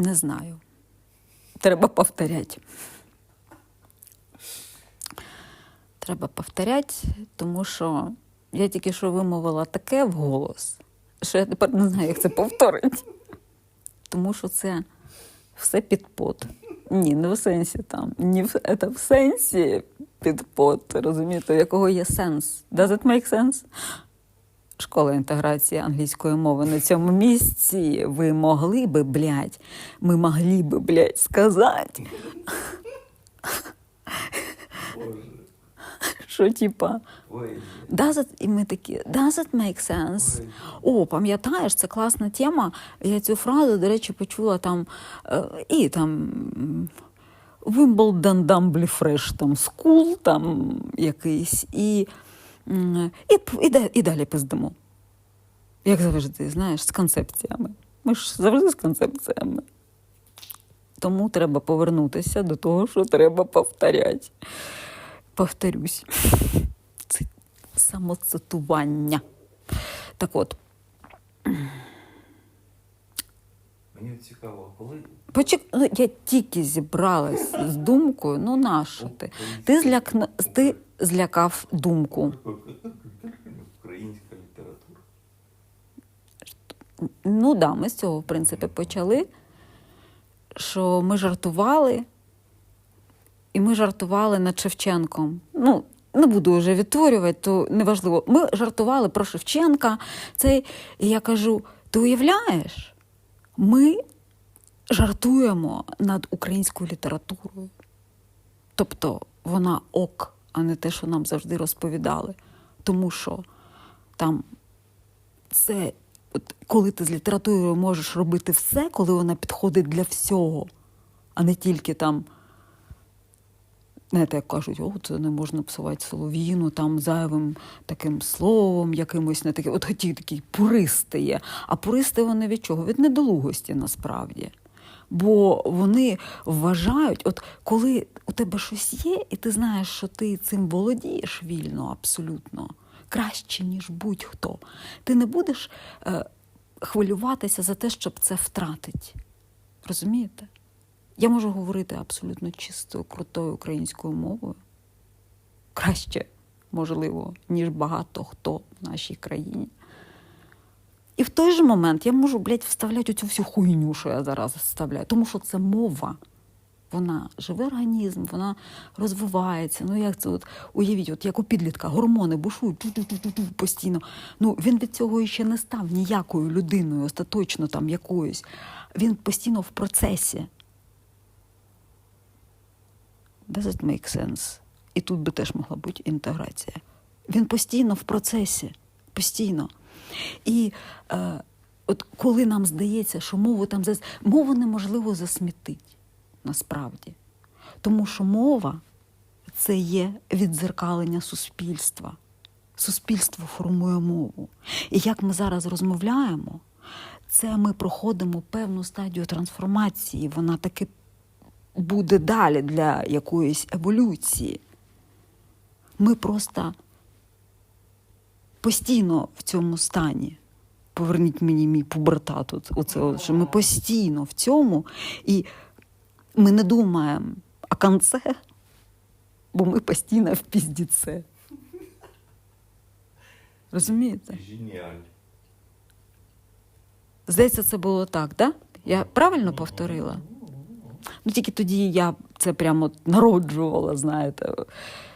Не знаю. Треба повторяти. Треба повторяти, тому що я тільки що вимовила таке вголос, що я тепер не знаю, як це повторити. Тому що це все під пот. Ні, не в сенсі там. Ні, це в сенсі під пот, розумієте, якого є сенс. Does it make sense? Школа інтеграції англійської мови на цьому місці. Ви могли би, блядь, ми могли би, блядь, сказати, що типа. І ми такі, does it make sense? О, пам'ятаєш, це класна тема. Я цю фразу, до речі, почула там е, і там Wimbledon Dumbly Fresh, там скул там якийсь, і, і, і, і далі пиздимо. Як завжди, знаєш, з концепціями. Ми ж завжди з концепціями. Тому треба повернутися до того, що треба повторяти. Повторюсь. Це самоцитування. Так от, Мені цікаво, коли почек... ну, я тільки зібралась з думкою, ну нащо ти? Ти, злякна... ти злякав думку. українська література. Ну да, ми з цього, в принципі, почали, що ми жартували, і ми жартували над Шевченком. Ну, не буду вже відтворювати, то неважливо. Ми жартували про Шевченка. Це, і я кажу: ти уявляєш? Ми жартуємо над українською літературою. Тобто вона ок, а не те, що нам завжди розповідали. Тому що там це, от, коли ти з літературою можеш робити все, коли вона підходить для всього, а не тільки там. Знаєте, як кажуть, о, це не можна псувати солов'їну там зайвим таким словом, якимось не таким. От ті такі пуристи є. А пуристи вони від чого? Від недолугості насправді. Бо вони вважають, от коли у тебе щось є, і ти знаєш, що ти цим володієш вільно, абсолютно, краще, ніж будь-хто, ти не будеш е, хвилюватися за те, щоб це втратити. Розумієте? Я можу говорити абсолютно чистою, крутою українською мовою. Краще, можливо, ніж багато хто в нашій країні. І в той же момент я можу, блядь, вставляти оцю всю хуйню, що я зараз вставляю, тому що це мова. Вона живий організм, вона розвивається. Ну як це от уявіть, от як у підлітка, гормони бушують постійно. Ну він від цього ще не став ніякою людиною, остаточно там якоюсь. Він постійно в процесі. Does it make sense? І тут би теж могла бути інтеграція. Він постійно в процесі, постійно. І е, от коли нам здається, що мову там зас... мову неможливо засмітити насправді. Тому що мова це є віддзеркалення суспільства. Суспільство формує мову. І як ми зараз розмовляємо, це ми проходимо певну стадію трансформації. Вона таки буде далі для якоїсь еволюції. Ми просто постійно в цьому стані. Поверніть мені мій пубертат, тут, оце, що ми постійно в цьому, і ми не думаємо о конце, бо ми постійно в піздіце. Розумієте? Геніаль. Здається, це було так, да? Я правильно повторила? Ну тільки тоді я це прямо народжувала, знаєте.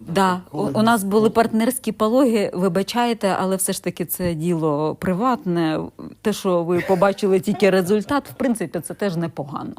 Да, у, у нас були партнерські пологи, вибачайте, але все ж таки це діло приватне. Те, що ви побачили тільки результат, в принципі, це теж непогано.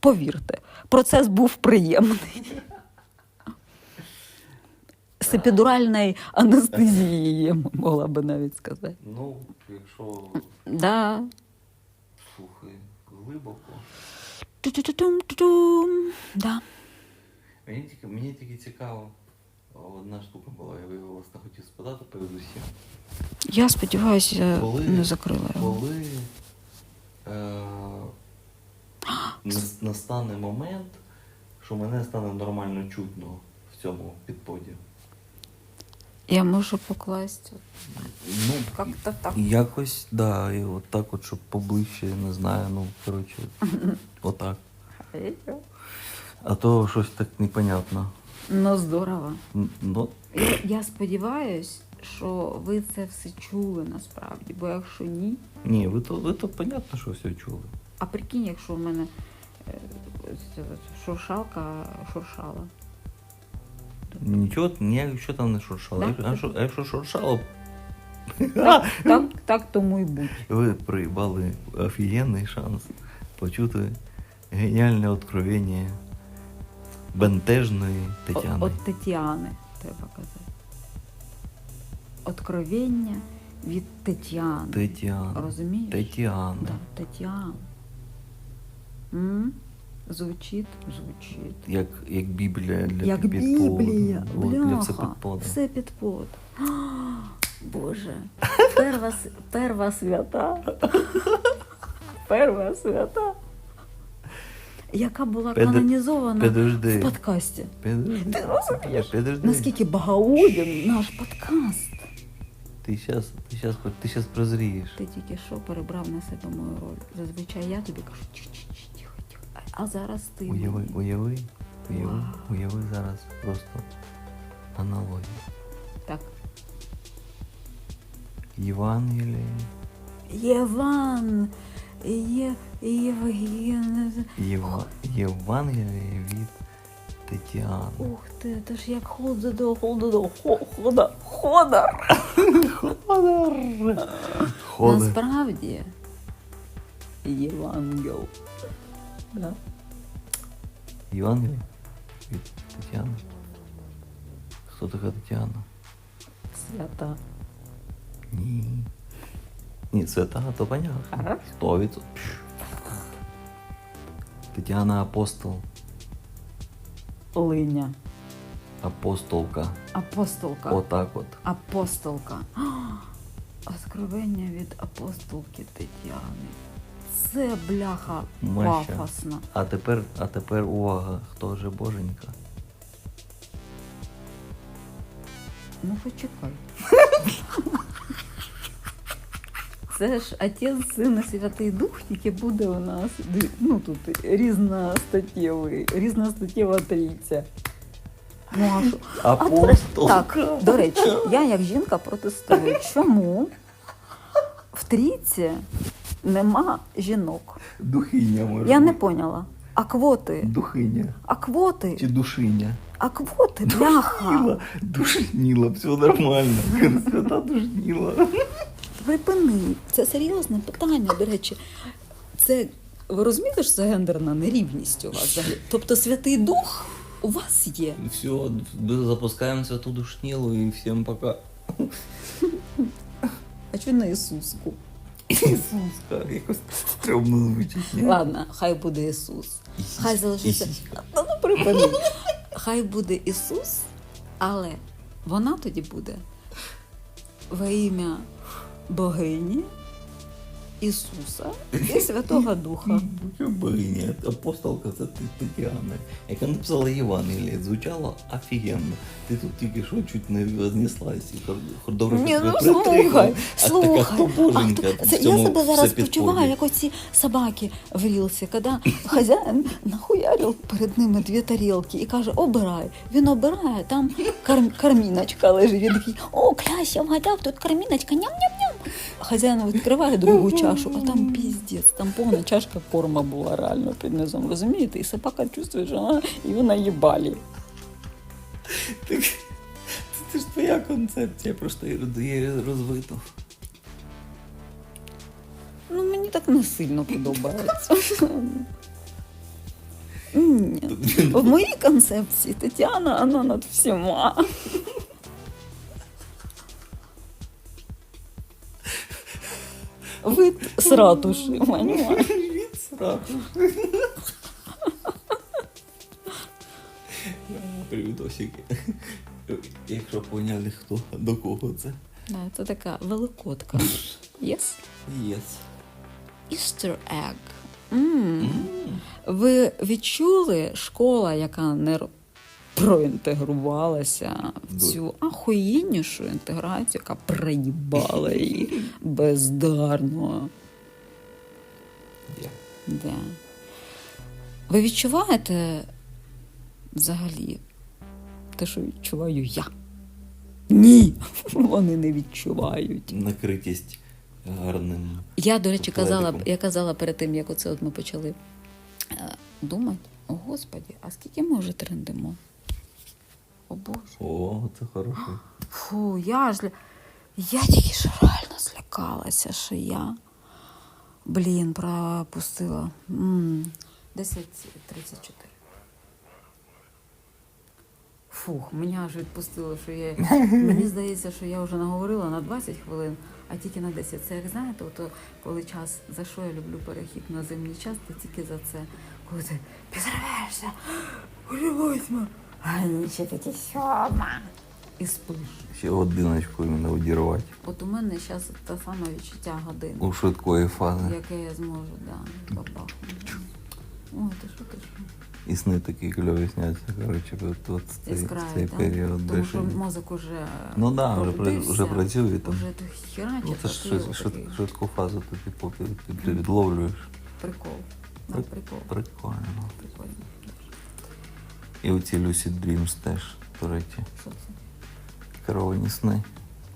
Повірте, процес був приємний. З епідуральної анестезії, могла би навіть сказати. Ну, якщо Да. слухай глибоко. Ту-ту-ту-тум-ту-тум. Да. Мені тільки, мені тільки цікаво, одна штука була, я виявилося, хотів спитати передусім. Я сподіваюся, Коли- не закрила його. Коли е, нас- настане момент, що мене стане нормально чутно в цьому підподі. Я можу покласти Ну, як-то так. якось, да, і от так от, щоб поближче, не знаю, ну, коротше, отак. А то щось так непонятно. Ну, здорово. Н- Ну, Я, я сподіваюсь, що ви це все чули насправді, бо якщо ні, ні, ви то, ви то понятно, що все чули. А прикинь, якщо в мене е, шуршалка шуршала. Нічого, ніяк, там не шуршало. Да? А, що- якщо шуршало, Так, так, так тому й будь. ви проїбали офігенний шанс почути геніальне откровення бентежної Тетяни. От, от Тетяни, треба казати. Откровення від Тетяни. Тетяна. Розумієш? Тетяна. Да, Тетяна. М? Звучить, звучить. Як, як Біблія для Як підподу. Біблія, От, для бляха, всепідподу. все підпод. Боже, перва, перва свята. Перва свята. Яка була Пед- канонізована Підожди. в подкасті. Підожди. Ти розумієш? Підожди. Наскільки багауден наш подкаст. Ти щас, ти щас, ти щас прозрієш. Ти тільки що перебрав на себе мою роль. Зазвичай я тобі кажу, «Тих, тих, тих, тихо, тихо. А- зараз ти. Уяви, мені. уяви, уяви, Вау. уяви зараз просто аналогію. Так. Євангеліє, Єван, Є, Євген. Єва, Євангеліє від Тетяни. Ух ти, це ж як хододо, хододо, хо- хода, ходар. Ходар. Ходар. Насправді Євангел. Да. Євангеліє від Тетяни. Хто така Тетяна? Свята. Ні. Ні, свята, то понятно. Сто відсотків. Тетяна апостол. Линя. Апостолка. Апостолка. Отак от. Апостолка. А, Откровення від апостолки Тетяни. Це бляха пафосно. А тепер, а тепер увага, хто же боженька? Ну почекай. Це ж Отець, Син і Святий Дух, тільки буде у нас ну, тут різностаттєвий, різностаттєва трійця. Ну, а що? А, Так, до речі, я як жінка протестую. Чому в трійці нема жінок? Духиня може. Я не поняла. А квоти? Духиня. А квоти? Чи душиня? А квоти, бляха. Душніла, все нормально. Свята душніла. Припини. Це серйозне питання, до речі. Це ви розумієте, що це гендерна нерівність у вас взагалі? Тобто Святий Дух у вас є. Все, запускаємо святу душнілу і всім пока. А чого не Ісуску? Ісуска, якось стрьомно звучить. ні? Ладно, хай буде Ісус. Хай залишиться. Та ну припини. Хай буде Ісус, але вона тоді буде во ім'я богині, Ісуса і Святого Духа. Богиня, апостолка це Тетяна, яка написала Євангеліє, звучало офігенно. Ти тут тільки що чуть не хор- Ні, ну слухай, слухай. я себе зараз почуваю, як оці собаки в рілсі, коли хазяїн нахуярив перед ними дві тарілки і каже, обирай. Він обирає, там карміночка лежить. Він такий, о, клясь, я вгадав, тут карміночка, ням-ням-ням. Хазяїн відкриває другу чашу, а там піздець, там повна чашка корма була реально під низом, розумієте? І собака чувствує, що вона його наїбалі. Так, це, це ж твоя концепція, просто її роз- її розвито. Ну, мені так не сильно подобається. Ні. В моїй концепції Тетяна, вона над всіма. Вид з ратуші, понімаєш? Від сраку. Привітосики. Якщо поняли, хто до кого це. Да, Це така великодка. Yes? Єс. Easter egg. М. Ви відчули школа, яка не проінтегрувалася в цю ахуєннішу інтеграцію, яка проїбала її бездарно. Я. Да. Ви відчуваєте взагалі те, що відчуваю я? Ні, вони не відчувають. Накритість гарним. Я, до речі, казала, я казала перед тим, як оце от ми почали е, думати, о Господі, а скільки ми вже трендимо? О Боже. О, це хороший. Фу, я ж. Я тільки що реально злякалася, що я. Блін, пропустила. 10.34. Фух, мене аж відпустило, що я. Мені здається, що я вже наговорила на 20 хвилин, а тільки на 10. Це як знаєте, ото коли час, за що я люблю перехід на зимній час, то тільки за це. Коли ти підриваєшся, а ще таки сьома. І спиш. Ще годиночку іменно одірвати. От у мене зараз те саме відчуття години, У швидкої фази. яке я зможу, да, бабахнути. Ой, ти що, ти що? І сни такі кльові сняться, коротше, от, от цей, Яскраві, цей да? період. Тому що мозок уже Ну да, вже, пробудився, вже працює там. Уже ти херачиш, Ну, це а ж ти швид- отакий. швид- швидку фазу ти, типу, ти, ти, ти відловлюєш. Прикол. Да, прикол. Прикольно. Прикольно. І оці Lucid Dreams теж, до речі, Що це? керовані сни,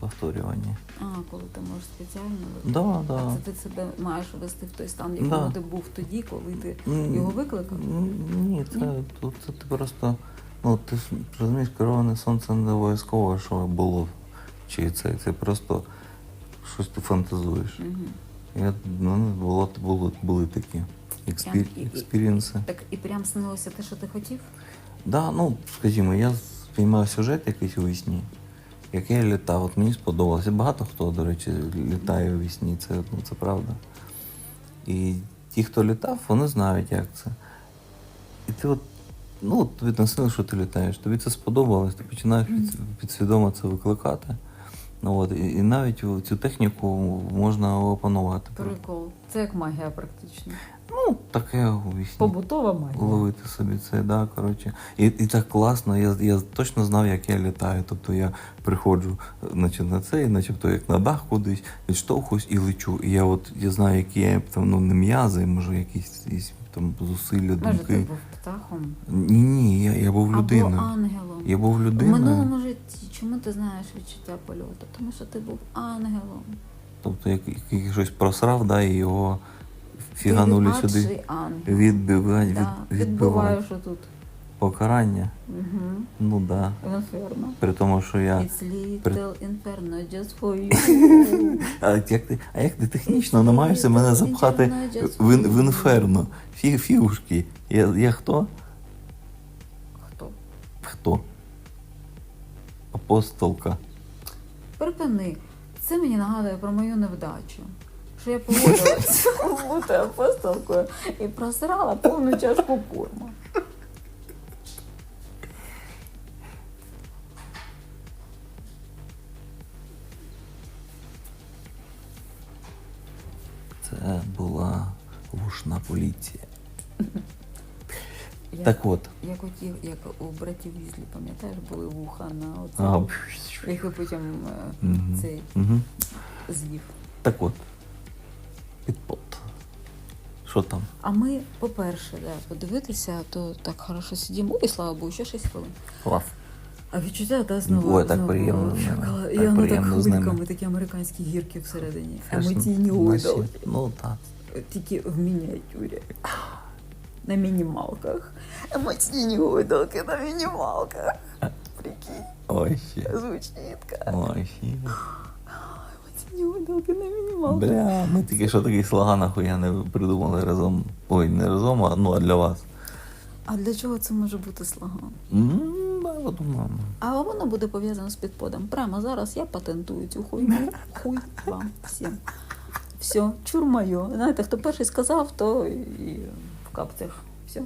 повторювані. А, коли ти можеш спеціально Да, да. А це ти себе маєш ввести в той стан, в якому Да. ти був тоді, коли ти М, його викликав? м, Ні, це, тут це ти просто. Ну, ти ж розумієш, кероване сонце не обов'язково, що було. Чи це, це просто щось ти фантазуєш. Угу. Я, ну, було, було, були такі експі, Прям і-. Так і прям снилося те, що ти хотів? Да, ну, скажімо, я спіймав сюжет якийсь у вісні, який я літав. От мені сподобалося. Багато хто, до речі, літає у вісні, це, ну, це правда. І ті, хто літав, вони знають, як це. І ти от, ну, от тобі наснило, що ти літаєш, тобі це сподобалось, ти починаєш підсвідомо це викликати. Ну, от, і, і навіть цю техніку можна опанувати. Прикол. Це як магія практично. Ну, таке у вісні. Побутова магія. ловити собі це, да, коротше. І, і так класно, я, я точно знав, як я літаю. Тобто я приходжу значить, на це, і начебто як на дах кудись, відштовхуюсь і лечу. І я от я знаю, які я там ну, не м'язи, може, якісь, якісь там зусилля, Може, ти був птахом? Ні, ні, я, я був Або людиною. ангелом. Я був У людиною. минулому житті чому ти знаєш відчуття польоту? Тому що ти був ангелом. Тобто, як, як щось просрав, да, і його фіганули Ти сюди. ангел. Відбивати, Да, від, відбивати. відбуваєш отут. Покарання. Угу. Ну так. Да. Інферно. При тому, що я. It's little inferno just for you. А як ти, а як ти технічно намагаєшся мене запхати в, ін- в інферно? Фі, фігушки. Я, я хто? Хто? Хто? Апостолка. Припини. Це мені нагадує про мою невдачу. Що я погодилася бути апостолкою і просрала повну чашку курма. Це була вушна поліція. Як, Так от. як, оті, як у братів Візлі, пам'ятаєш, були вуха на оце, який потім е, Мгм. цей Мгм. з'їв. Так от. Підпот. Що там? А ми, по-перше, да, подивитися, то так хорошо сидимо. Ой, слава Богу, ще 6 хвилин. Клас. А відчуття та знову. Ой, так знову приємно, шоколад. так І воно так приємно з ними. хвильками, такі американські гірки всередині. Фешн. Емоційні Наші. Ну так. Тільки в мініатюрі. На мінімалках. Емоційні гойдалки на мінімалках. Прикинь, Ой, ще. звучітка. Ой, ще. Емоційні гойдалки на мінімалках. Бля, ми тільки що такий слоган охуєнний придумали разом. Ой, не разом, а ну а для вас. А для чого це може бути слоган? А воно буде пов'язано з підподом. Прямо зараз я патентую цю хуйню. Хуй вам всім. Все, чур моє. Знаєте, хто перший сказав, то і в капцях. Все.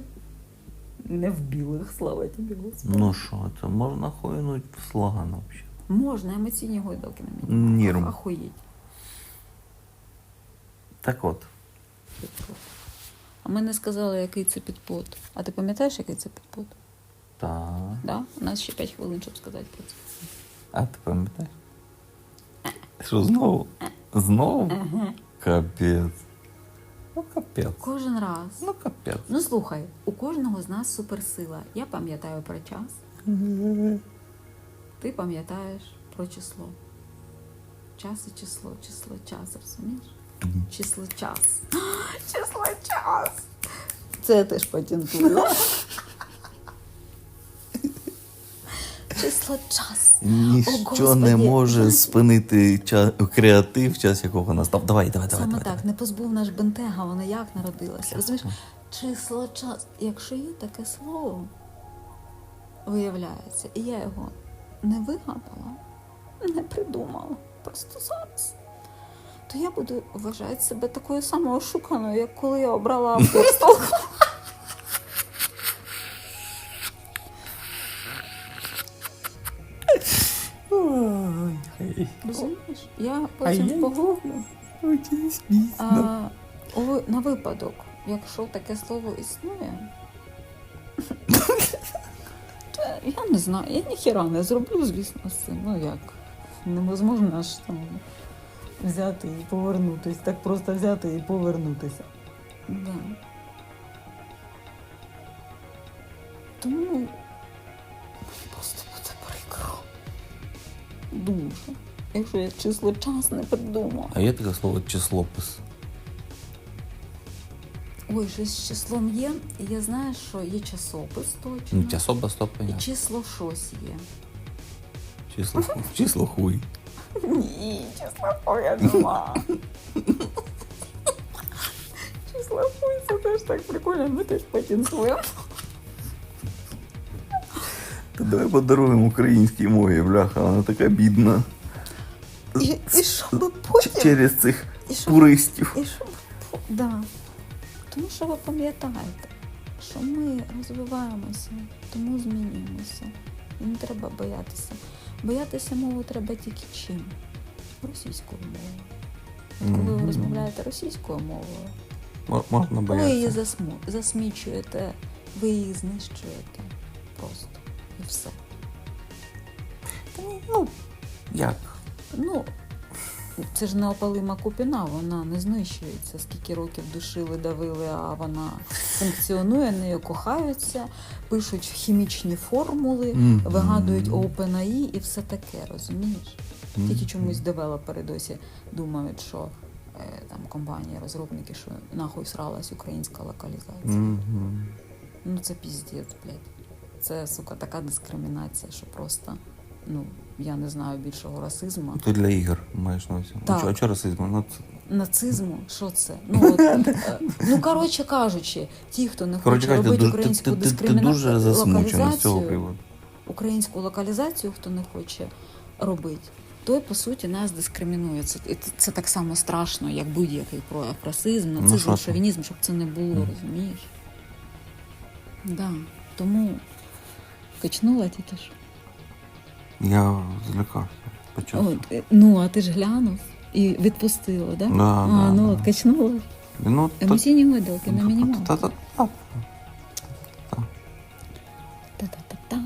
Не в білих, слава тобі, Господи. Ну що, це можна хуйнуть в слоган взагалі. Можна емоційні гойдалки на мені. Нірм. Ахуєть. Так от. Підпод. А ми не сказали, який це підпод. А ти пам'ятаєш, який це підпод? Так. Да? У нас ще 5 хвилин, щоб сказати про це. А ти пам'ятаєш? Що знову? Знову? Капець. Ну, капець. Кожен раз. Ну, капець. Ну слухай, у кожного з нас суперсила. Я пам'ятаю про час, ти пам'ятаєш про число. Час і число, число час, розумієш? Число час. Число час. Це я теж патентую. Число час. О, Ніщо Господи. не може спинити ча- креатив, час якого настав. Давай, давай, давай. Саме давай, так, давай. не позбув наш бентега, вона як народилася. Розумієш? Число час. Якщо є таке слово, виявляється, і я його не вигадала, не придумала, просто зараз. То я буду вважати себе такою самою ошуканою, як коли я обрала апостол. Ой, ай, Розумієш? Я потім ви- на випадок, якщо таке слово існує, я не знаю, я ніхіра не зроблю, звісно, з цим. Ну як, неможливо ж там взяти і повернутися, так просто взяти і повернутися. Да. Тому просто буде прикро. Дуже. Якщо я число час не придумала. А є таке слово числопис. Ой, щось з числом є. Я знаю, що є часопис точно. Ну, часопис то І понятно. число щось є. Число, ху- число хуй. Ні, число хуя нема. Число хуй, це теж так прикольно, ми теж потінцуємо. Та давай подаруємо українській мові, бляха, вона така бідна. І, і щоб Ч- потім... Через цих І щоб, пуристів. і щоб... Да. Тому що ви пам'ятаєте, що ми розвиваємося, тому змінюємося. І не треба боятися. Боятися мову треба тільки чим? Російською мовою. От коли ви розмовляєте російською мовою, Мо- Можна ви її засму... засмічуєте, ви її знищуєте просто. І все. Ну, як? Ну, це ж неопалима купіна, вона не знищується. Скільки років душили, давили, а вона функціонує, нею кохаються, пишуть хімічні формули, Мгм. вигадують OpenAI і все таке, розумієш? Тільки чомусь девелопери досі думають, що е, там компанії, розробники, що нахуй сралась українська локалізація. Ну це піздець, блядь. Це, сука, така дискримінація, що просто, ну, я не знаю більшого расизму. То для ігор маєш на увазі. Так. А чо- А чого расизм? Ну, це... Нацизму, що це? Ну, от, ну коротше кажучи, ті, хто не хоче кажучи, робити ти, ти, українську ти, ти, ти дискримінацію, дуже засмучена з цього локалізацію, приводу. українську локалізацію, хто не хоче робити, той по суті нас дискримінує. Це, це, так само страшно, як будь-який прояв расизм, Ну, нацизм, це? шовінізм, щоб це не було, Мгм. розумієш? Да. Тому качнула тільки що. Я злякався. Почав. От, е, ну, а ти ж глянув і відпустила, да? Да, а, да, ну да. от качнула. Ну, Емоційні видалки на мінімум. Та-та-та. Та-та-та-та,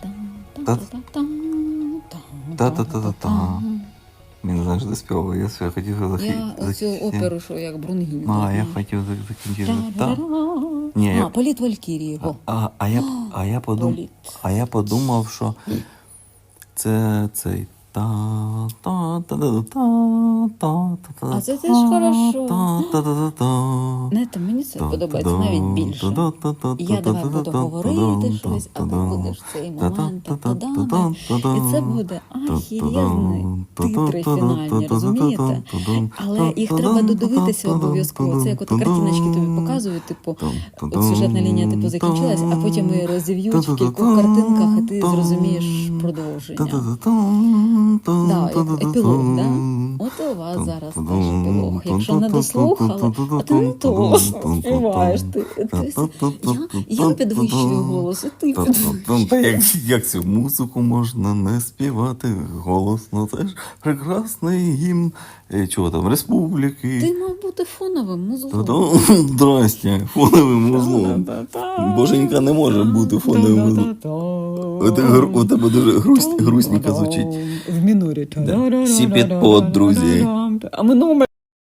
Та- та-та-та-та, Та-та-та-та-та. Він знаєш, заспівав, я все хотів Я захи- оцю оперу, що як Брунгільда. А, я хотів закінчити. Я- А, політ Валькірії. А, а, я, а, я подум... А я подумав, що цей та та та та та А це теж хорошо. та Знаєте, мені це подобається навіть більше. Я давай буду говорити щось, а ти будеш цей момент. І це буде ахірезний титри фінальні, розумієте? Але їх треба додивитися обов'язково. Це як от картиночки тобі показують, типу, от сюжетна лінія типу закінчилась, а потім її розів'ють в кількох картинках, і ти зрозумієш продовження. Да, епілог, да? От і у вас зараз теж епілог. Якщо не дослухали, а ти не то співаєш. Ти, ти, я, я підвищую голос, і ти підвищуєш. Як, як цю музику можна не співати голосно? Це ж прекрасний гімн е, чого там, республіки. Ти мав бути фоновим музлом. Здрасте, фоновим музлом. Боженька не може бути фоновим музлом. У тебе дуже грустненько звучить. В мінорі. Да. Всі під под, друзі. А ми номер